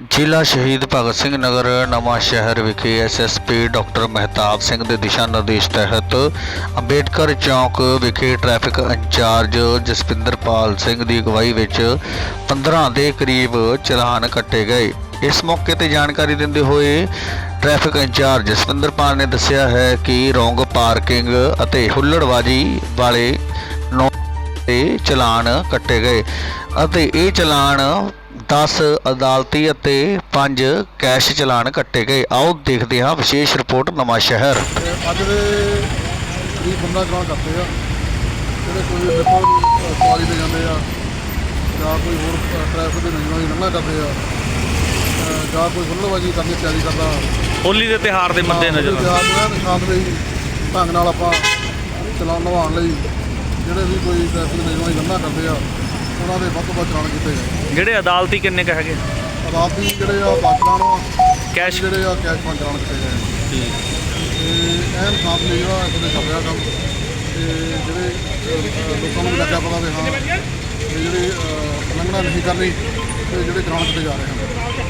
ਜ਼ਿਲ੍ਹਾ ਸ਼ਹੀਦ ਭਗਤ ਸਿੰਘ ਨਗਰ, ਨਵਾਂ ਸ਼ਹਿਰ ਵਿਖੇ ਐਸਐਸਪੀ ਡਾਕਟਰ ਮਹਿਤਾਬ ਸਿੰਘ ਦੇ ਦਿਸ਼ਾ ਨਿਰਦੇਸ਼ ਤਹਿਤ ਅੰਬੇਡਕਰ ਚੌਕ ਵਿਖੇ traffic in charge Jaspinderpal Singh ਦੀ ਅਗਵਾਈ ਵਿੱਚ 15 ਦੇ ਕਰੀਬ ਚਲਾਨ ਕੱਟੇ ਗਏ। ਇਸ ਮੌਕੇ ਤੇ ਜਾਣਕਾਰੀ ਦਿੰਦੇ ਹੋਏ ਟ੍ਰੈਫਿਕ ਇੰਚਾਰਜ ਜਸਪਿੰਦਰਪਾਲ ਨੇ ਦੱਸਿਆ ਹੈ ਕਿ ਰੋਂਗ ਪਾਰਕਿੰਗ ਅਤੇ ਹੁੱਲੜਬਾਜੀ ਵਾਲੇ ਨੌ ਤੇ ਚਲਾਨ ਕੱਟੇ ਗਏ ਅਤੇ ਇਹ ਚਲਾਨ 10 ਅਦਾਲਤੀ ਅਤੇ 5 ਕੈਸ਼ ਚਲਾਨ ਕੱਟੇ ਗਏ। ਆਓ ਦੇਖਦੇ ਹਾਂ ਵਿਸ਼ੇਸ਼ ਰਿਪੋਰਟ ਨਵਾਂ ਸ਼ਹਿਰ। ਅੱਜ ਦੇ ਕਰੀਬ ਬੰਦਾ ਚਲਾਨ ਕਰਦੇ ਆ? ਜਿਹੜੇ ਕੋਈ ਦੇਖੋ ਸਵਾਰੀ ਤੇ ਜਾਂਦੇ ਆ ਜਾਂ ਕੋਈ ਹੋਰ ਟ੍ਰੈਫਿਕ ਦੇ ਨਿਯਮਾਂ ਦੀ ਉਲੰਘਣਾ ਕਰਦੇ ਆ ਜਾਂ ਕੋਈ ਹੁੱਲੜਬਾਜ਼ੀ ਕਰਨ ਦੀ ਤਿਆਰੀ ਕਰਦਾ। ਹੋਲੀ ਦੇ ਤਿਹਾਰ ਦੇ ਮੱਦੇ ਨਜ਼ਰ ਐਨ ਸ਼ਾਂਤਮਈ ਢੰਗ ਨਾਲ ਆਪਾਂ ਚਲਾਨ ਨਿਭਾਉਣ ਲਈ ਜਿਹੜੇ ਵੀ ਕੋਈ ਟ੍ਰੈਫਿਕ ਦੇ ਨਿਯਮਾਂ ਦੀ ਉਲੰਘਣਾ ਕਰਦੇ ਆ ਉਹਨਾਂ ਦੇ ਵੱਧ ਤੋਂ ਵੱਧ ਚਲਾਨ ਕੀਤੇ ਗਏ ਜਿਹੜੇ ਅਦਾਲਤੀ ਕਿੰਨੇ ਕੁ ਹੈਗੇ? ਅਦਾਲਤੀ ਜਿਹੜੇ ਆ ਚਲਾਨ ਆ ਕੈਸ਼ ਜਿਹੜੇ ਆ ਕੈਸ਼ ਪੰਜ ਚਲਾਨ ਕੀਤੇ ਗਏ ਤੇ ਐਨ ਸ਼ਾਂਤਮਈ ਜਿਹੜਾ ਇਸ ਵੇਲੇ ਚੱਲ ਰਿਹਾ ਕੰਮ। ਤੇ ਜਿਹੜੇ ਅਹ, ਲੋਕਾਂ ਨੂੰ ਵੀ ਲੱਗਿਆ ਪਤਾ ਵੀ ਹਾਂ ਵੀ ਜਿਹੜੀ ਅਹ, ਉਲੰਘਣਾ ਨਹੀਂ ਕਰਨੀ ਤੇ ਜਿਹੜੇ ਚਲਾਨ ਕੀਤੇ ਜਾ ਰਹੇ ਹਨ।